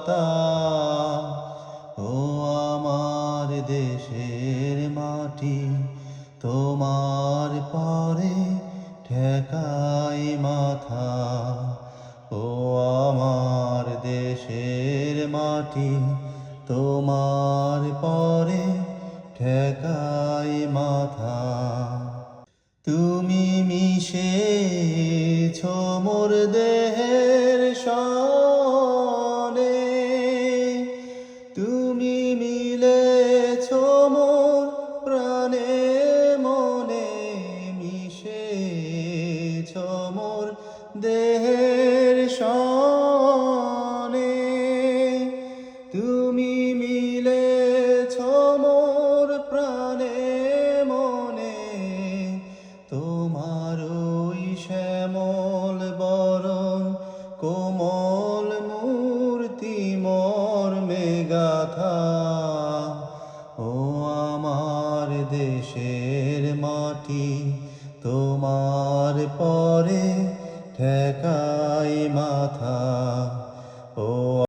পাতা ও আমার দেশের মাটি, তোমার পরে ঠেকাই মাথা। ও আমার দেশের মাটি, তোমার পরে ঠেকাই মাথা। তুমি মিশে মোর দেহের দেহের সনে তুমি মিলে মোর প্রাণে মনে। তোমার ওই শ্যামল বরণ, কোমল মূর্তি মর মেগাথা। ও আমার দেশের মাটি, তোমার পরে 世界また